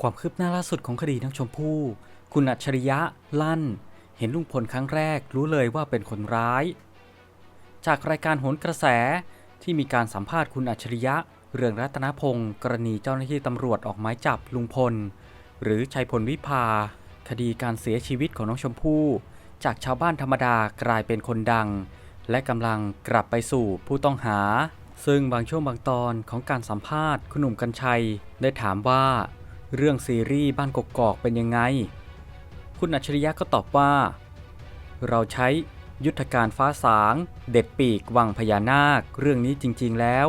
ความคืบหน้าล่าสุดของคดีน้องชมพู่ คุณอัจฉริยะ ลั่น เห็นลุงพลครั้งแรกรู้เลยว่าเป็นคนร้าย จากรายการโหนกระแสที่มีการสัมภาษณ์คุณอัจฉริยะ เรืองรัตนพงศ์กรณีเจ้าหน้าที่ตำรวจออกหมายจับลุงพล หรือชัยพลวิภา คดีการเสียชีวิตของน้องชมพู่ จากชาวบ้านธรรมดากลายเป็นคนดัง และกำลังกลับไปสู่ผู้ต้องหา ซึ่งบางช่วงบางตอนของการสัมภาษณ์คุณหนุ่มกัญชัยได้ถามว่า เรื่องซีรีส์บ้านกกอกเป็นยังไง คุณอัจฉริยะก็ตอบว่า เราใช้ยุทธการฟ้าสาง เด็ดปีกวังพญานาค เรื่องนี้จริง ๆ แล้ว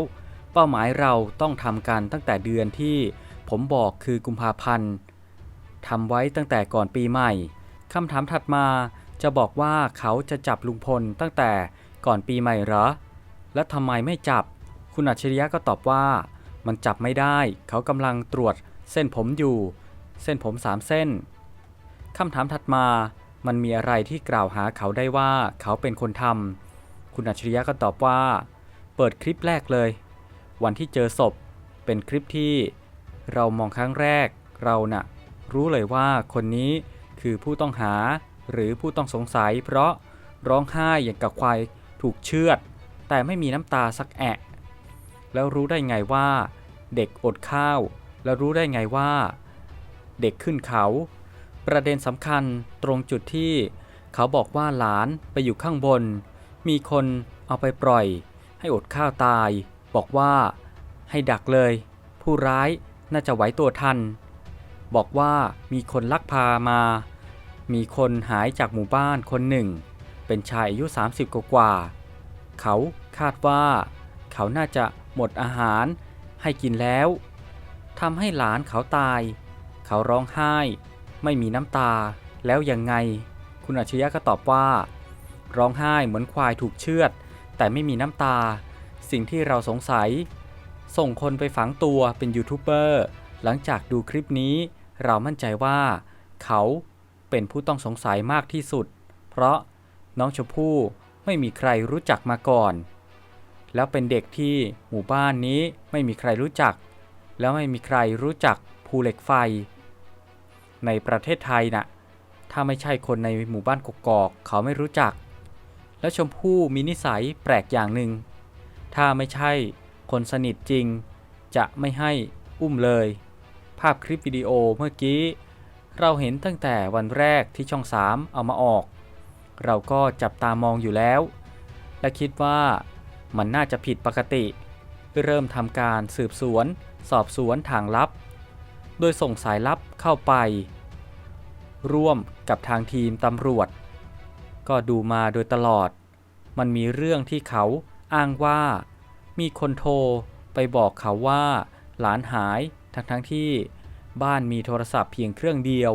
เป้าหมายเราต้องทำกันตั้งแต่เดือนที่ผมบอกคือกุมภาพันธ์ทำไว้ตั้งแต่ก่อนปีใหม่คำถามถัดมาจะบอกว่าเขาจะจับลุงพลตั้งแต่ก่อนปีใหม่เหรอ และทำไมไม่จับ คุณอัจฉริยะก็ตอบว่า มันจับไม่ได้ เขากำลังตรวจ เส้นผมอยู่ เส้นผมสามเส้นคำถามถัดมามันมีอะไรที่กล่าวหาเขาได้ว่าเขาเป็นคนทำคุณอัจฉริยะก็ตอบว่า เปิดคลิปแรกเลย วันที่เจอศพ เป็นคลิปที่ เรามองครั้งแรก เราน่ะ รู้เลยว่าคนนี้คือผู้ต้องหา หรือผู้ต้องสงสัย เพราะร้องไห้อย่างกับควายถูกเชือด แต่ไม่มีน้ำตาสักแอะ แล้วรู้ได้ไงว่า เด็กอดข้าว แล้วรู้ได้ไงว่า เด็กขึ้นเขา ประเด็นสำคัญตรงจุดที่เขาบอกว่าหลานไปอยู่ข้างบน มีคนเอาไปปล่อย ให้อดข้าวตาย บอกว่าให้ดักเลย ผู้ร้ายน่าจะไหวตัวทัน บอกว่ามีคนลักพามา มีคนหายจากหมู่บ้านคนหนึ่ง เป็นชายอายุ 30 กว่า เขาคาดว่า เขาน่าจะหมดอาหารให้กินแล้ว ทำให้หลานเขาตาย เขาร้องไห้ ไม่มีน้ำตา แล้วยังไง คุณอัจฉริยะก็ตอบว่า ร้องไห้เหมือนควายถูกเชือด แต่ไม่มีน้ำตา สิ่งที่เราสงสัย ส่งคนไปฝังตัวเป็นยูทูบเบอร์หลังจากดูคลิปนี้ เรามั่นใจว่า เขาเป็นผู้ต้องสงสัยมากที่สุด เพราะน้องชมพู่ไม่มีใครรู้จักมาก่อน แล้วเป็นเด็กที่หมู่บ้านนี้ไม่มีใครรู้จัก แล้วไม่มีใครรู้จักภูเหล็กไฟ ในประเทศไทยน่ะ ถ้าไม่ใช่คนในหมู่บ้านกกอกเขาไม่รู้จัก แล้วชมพู่มีนิสัยแปลกอย่างหนึ่ง ถ้าไม่ใช่คนสนิทจริง จะไม่ให้อุ้มเลย ภาพคลิปวิดีโอเมื่อกี้ เราเห็นตั้งแต่วันแรกที่ช่อง 3 เอามาออก เราก็จับตามองอยู่แล้ว และคิดว่ามันน่าจะผิดปกติ เริ่มทำการสืบสวน สอบสวนทางลับ โดยส่งสายลับเข้าไป ร่วมกับทางทีมตำรวจ ก็ดูมาโดยตลอด มันมีเรื่องที่เขาอ้างว่า มีคนโทรไปบอกเขาว่า หลานหายทั้งทั้งที่บ้านมีโทรศัพท์เพียงเครื่องเดียว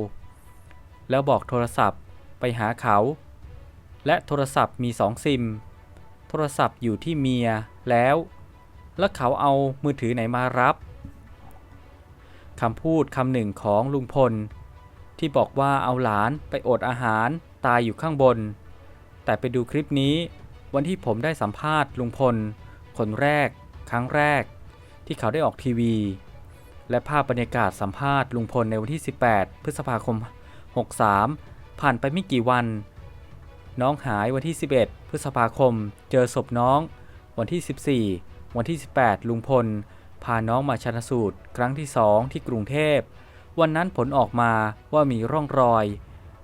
แล้วบอกโทรศัพท์ไปหาเขา และโทรศัพท์มีสองซิม โทรศัพท์อยู่ที่เมียแล้ว แล้วเขาเอามือถือไหนมารับ คำพูดคำหนึ่งของลุงพล ที่บอกว่าเอาหลานไปอดอาหารตายอยู่ข้างบน แต่ไปดูคลิปนี้ วันที่ผมได้สัมภาษณ์ลุงพล คนแรก ครั้งแรก ที่เขาได้ออกทีวี และภาพบรรยากาศสัมภาษณ์ลุงพลในวันที่ 18 พฤษภาคม 63 ผ่านไปไม่กี่วัน น้องหายวันที่ 11 พฤษภาคม เจอศพน้อง วันที่ 14 วันที่ 18 ลุงพล พาน้องมาชันสูตร ครั้งที่2ที่กรุงเทพ วันนั้นผลออกมาว่ามีร่องรอย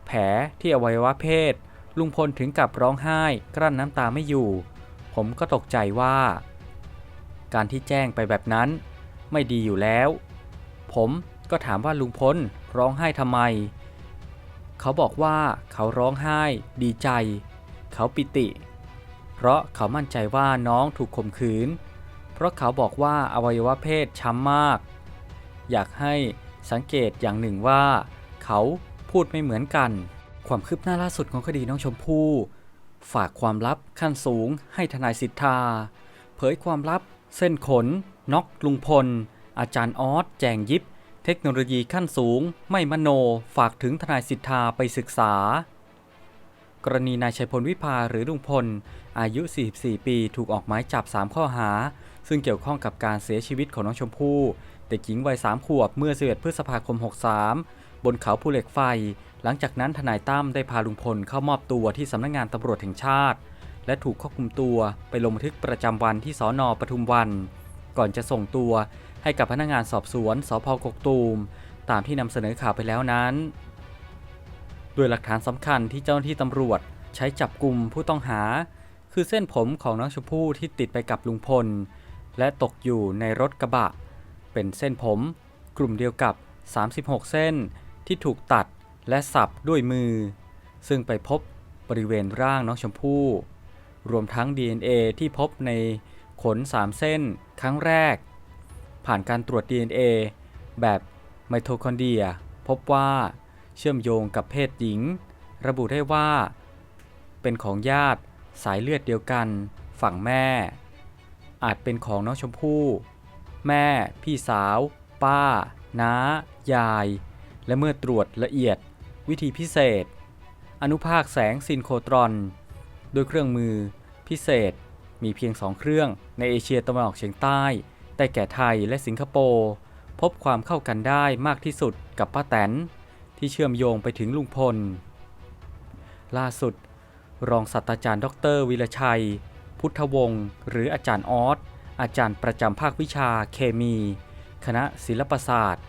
แผลที่อวัยวะเพศ ลุงพลถึงกับร้องไห้กลั้นน้ำตาไม่อยู่ ผมก็ตกใจว่า การที่แจ้งไปแบบนั้น ไม่ดีอยู่แล้ว ผมก็ถามว่าลุงพลร้องไห้ทำไม เขาบอกว่าเขาร้องไห้ ดีใจ เขาปิติ เพราะเขามั่นใจว่าน้องถูกข่มขืน เพราะเขาบอกว่าอวัยวะเพศช้ำมาก อยากให้สังเกตอย่างหนึ่งว่า เขาพูดไม่เหมือนกัน ความคืบหน้าล่าสุดของคดีน้องชมพู่ฝากความลับขั้นสูงให้ทนายสิทธา เผยความลับ เส้นขนน็อกลุงพล อาจารย์ออสแจงยิบ เทคโนโลยีขั้นสูง ไม่มโนฝากถึงทนายสิทธาไปศึกษา กรณีนายชัยพลวิภาหรือลุงพล อายุ 44 ปีถูกออกหมายจับ 3 ข้อหา ซึ่งเกี่ยวข้องกับการเสียชีวิตของน้องชมพู่เด็กหญิงวัยสามขวบเมื่อ11พฤษภาคม 63 บนเขาภูเหล็กไฟ หลังจากนั้นทนายตั้มได้พาลุงพลเข้ามอบตัวที่สำนักงานตำรวจแห่งชาติ และถูกควบคุมตัวไปลงบันทึกประจำวันที่สอนอปทุมวัน ก่อนจะส่งตัวให้กับพนักงานสอบสวนสพกกตูม ตามที่นำเสนอข่าวไปแล้วนั้นโดยหลักฐานสำคัญที่เจ้าหน้าที่ตำรวจใช้จับกลุ่มผู้ต้องหา คือเส้นผมของน้องชมพู่ที่ติดไปกับลุงพล และตกอยู่ในรถกระบะ เป็นเส้นผม กลุ่มเดียวกับ 36 เส้นที่ถูกตัดและสับด้วยมือ ซึ่งไปพบบริเวณร่างน้องชมพู่ รวมทั้ง DNA ที่พบในขน 3 เส้นครั้งแรก ผ่านการตรวจ DNA แบบไมโทคอนเดรีย พบว่าเชื่อมโยงกับเพศหญิง ระบุได้ว่า เป็นของญาติสายเลือดเดียวกันฝั่งแม่ อาจเป็นของน้องชมพู่ แม่ พี่สาว ป้า น้า ยาย และเมื่อตรวจละเอียด วิธีพิเศษ อนุภาคแสงซินโครตรอน โดยเครื่องมือ พิเศษ มีเพียงสองเครื่องในเอเชียตะวันออกเฉียงใต้ แต่แก่ไทยและสิงคโปร์พบความเข้ากันได้มากที่สุดกับป้าแตน ที่เชื่อมโยงไปถึงลุงพล ล่าสุด รองศาสตราจารย์ดอกเตอรวิรชัย พุทธวงศ์หรืออาจารย์ออสอาจารย์ประจำภาควิชาเคมี คณะศิลปศาสตร์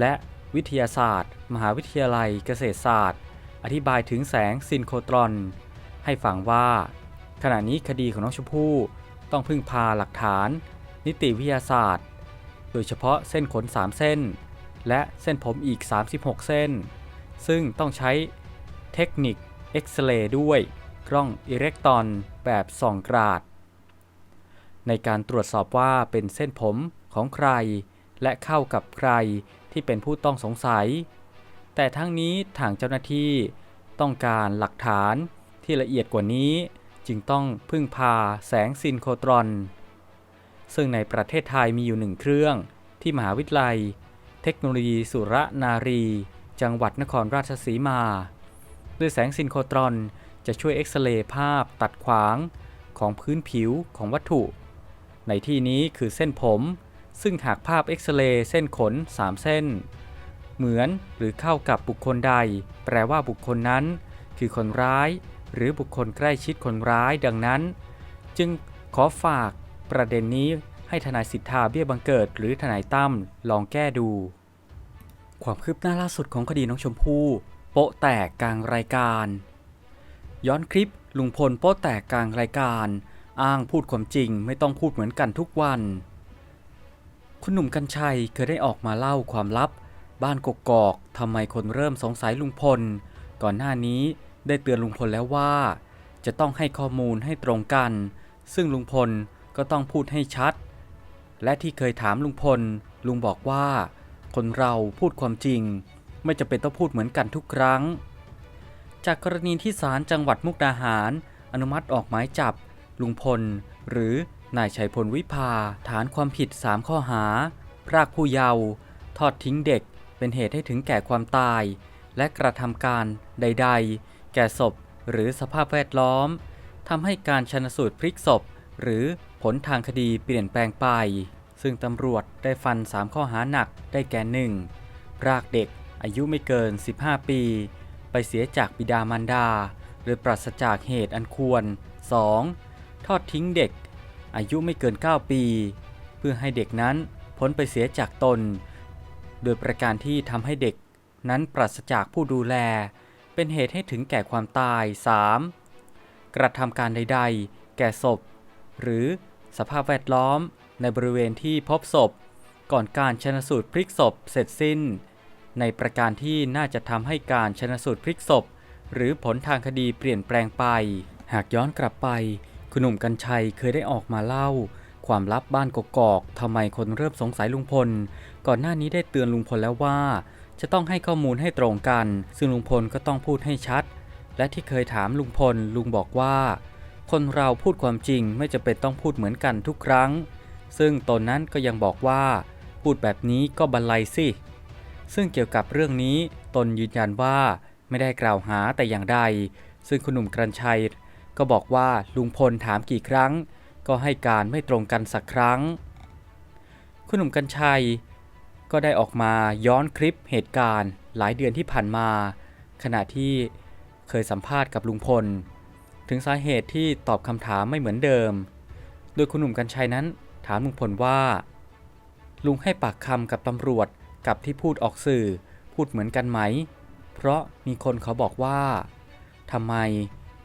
และวิทยาศาสตร์ มหาวิทยาลัยเกษตรศาสตร์ อธิบายถึงแสงซินโครตรอน ให้ฟังว่า ขณะนี้คดีของน้องชมพู่ต้องพึ่งพาหลักฐาน นิติวิทยาศาสตร์ โดยเฉพาะเส้นขน 3 เส้น และเส้นผมอีก 36 เส้น ซึ่งต้องใช้เทคนิคเอ็กซเรย์ด้วย กล้องอิเล็กตรอนแบบส่องกราด ในการตรวจสอบว่าเป็นเส้นผมของใคร และเข้ากับใครที่เป็นผู้ต้องสงสัย แต่ทั้งนี้ทางเจ้าหน้าที่ต้องการหลักฐานที่ละเอียดกว่านี้จึงต้องพึ่งพาแสงซินโครตรอน ซึ่งในประเทศไทยมีอยู่หนึ่งเครื่อง ที่มหาวิทยาลัย เทคโนโลยีสุรนารี จังหวัดนครราชสีมา ด้วยแสงซินโครตรอน จะช่วยเอ็กซเรย์ภาพตัดขวางของพื้นผิวของวัตถุ ในที่นี้คือเส้นผม ซึ่งหากภาพเอ็กซเรย์เส้นขน 3 เส้น เหมือนหรือเข้ากับบุคคลใด แปลว่าบุคคลนั้น คือคนร้าย หรือบุคคลใกล้ชิดคนร้ายดังนั้น จึงขอฝากประเด็นนี้ให้ทนายสิทธาเบี้ยบังเกิด หรือทนายตั้มลองแก้ดู ความคืบหน้าล่าสุดของคดีน้องชมพู่โปะแตกกลางรายการ ย้อนคลิปลุงพลโป๊ะแตกกลางรายการ อ้างพูดความจริงไม่ต้องพูดเหมือนกันทุกวัน คุณหนุ่มกัญชัยเคยได้ออกมาเล่าความลับ บ้านกกอกทำไมคนเริ่มสงสัยลุงพล ก่อนหน้านี้ได้เตือนลุงพลแล้วว่า จะต้องให้ข้อมูลให้ตรงกัน ซึ่งลุงพลก็ต้องพูดให้ชัด และที่เคยถามลุงพล ลุงบอกว่า คนเราพูดความจริง ไม่จำเป็นต้องพูดเหมือนกันทุกครั้ง จากกรณีที่ศาลจังหวัดมุกดาหาร อนุมัติออกหมายจับ ลุงพล หรือนายชัยพลวิภา ฐานความผิด 3 ข้อหา พรากผู้เยาว์ทอดทิ้งเด็ก เป็นเหตุให้ถึงแก่ความตาย และกระทำการใด ๆ แก่ศพหรือสภาพแวดล้อมทำให้การชนสูตรพลิกศพ หรือผลทางคดีเปลี่ยนแปลงไป ซึ่งตำรวจได้ฟัน 3 ข้อหาหนักได้แก่ 1. พรากเด็กอายุไม่เกิน 15 ปี ไปเสียจากบิดามารดา หรือปราศจากเหตุอันควร 2. ทอดทิ้งเด็ก อายุไม่เกิน 9 ปี เพื่อให้เด็กนั้นพ้นไปเสียจากตน โดยประการที่ทำให้เด็กนั้นปราศจากผู้ดูแล เป็นเหตุให้ถึงแก่ความตาย 3. กระทำการใด ๆ แก่ศพ หรือสภาพแวดล้อมในบริเวณที่พบศพ ก่อนการชนสูตรพลิกศพเสร็จสิ้น ในประการที่น่าจะทำให้การชนสูตรพลิกศพ หรือผลทางคดีเปลี่ยนแปลงไป หากย้อนกลับไป คุณหนุ่มกัญชัยเคยได้ออกมาเล่า ความลับบ้านกกอกทำไมคนเริ่มสงสัยลุงพล ก่อนหน้านี้ได้เตือนลุงพลแล้วว่า จะต้องให้ข้อมูลให้ตรงกัน ซึ่งลุงพลก็ต้องพูดให้ชัด และที่เคยถามลุงพลลุงบอกว่า คนเราพูดความจริงไม่จะเป็นต้องพูดเหมือนกันทุกครั้ง ซึ่งตนนั้นก็ยังบอกว่า พูดแบบนี้ก็บันไลสิ ซึ่งเกี่ยวกับเรื่องนี้ตนยืนยันว่าไม่ได้กล่าวหาแต่อย่างใด ซึ่งคุณหนุ่มกรันชัย ก็บอกว่าลุงพลถามกี่ครั้ง ก็ให้การไม่ตรงกันสักครั้ง คุณหนุ่มกัญชัย ก็ได้ออกมาย้อนคลิปเหตุการณ์หลายเดือนที่ผ่านมา ขณะที่เคยสัมภาษณ์กับลุงพล ถึงสาเหตุที่ตอบคำถามไม่เหมือนเดิม โดยคุณหนุ่มกัญชัยนั้นถามลุงพลว่า ลุงให้ปากคำกับตำรวจ กับที่พูดออกสื่อพูดเหมือนกันไหม เพราะมีคนเขาบอกว่าทำไม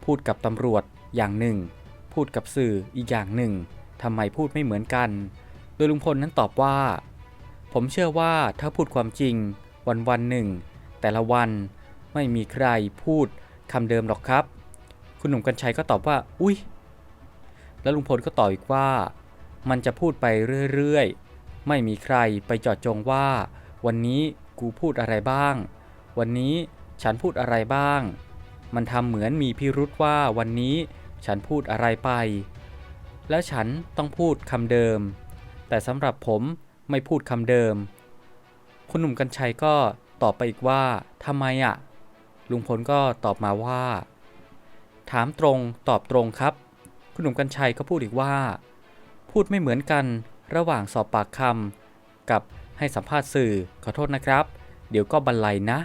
พูดกับตำรวจอย่างหนึ่ง พูดกับสื่ออีกอย่างหนึ่งทำไมพูดไม่เหมือนกัน โดยลุงพลนั้นตอบว่า ผมเชื่อว่าถ้าพูดความจริง วันวันหนึ่ง แต่ละวันไม่มีใครพูดคำเดิมหรอกครับ คุณหนุ่มกัญชัยก็ตอบว่า อุ้ยแล้วลุงพลก็ตอบอีกว่า มันจะพูดไปเรื่อยๆ ไม่มีใครไปจาะจงว่า วันนี้กูพูดอะไรบ้าง วันนี้ฉันพูดอะไรบ้าง มันทำเหมือนมีพิรุษว่าวันนี้ฉันพูดอะไรไป และฉันต้องพูดคำเดิม แต่สำหรับผมไม่พูดคำเดิม คุณหนุ่มกัญชัยก็ตอบไปอีกว่าทำไมอะ ลุงพลก็ตอบมาว่า ถามตรงตอบตรงครับ คุณหนุ่มกัญชัยก็พูดอีกว่า พูดไม่เหมือนกันระหว่างสอบปากคำกับ ให้สัมภาษณ์สื่อขอโทษนะครับ เดี๋ยวก็บรรลัยนะ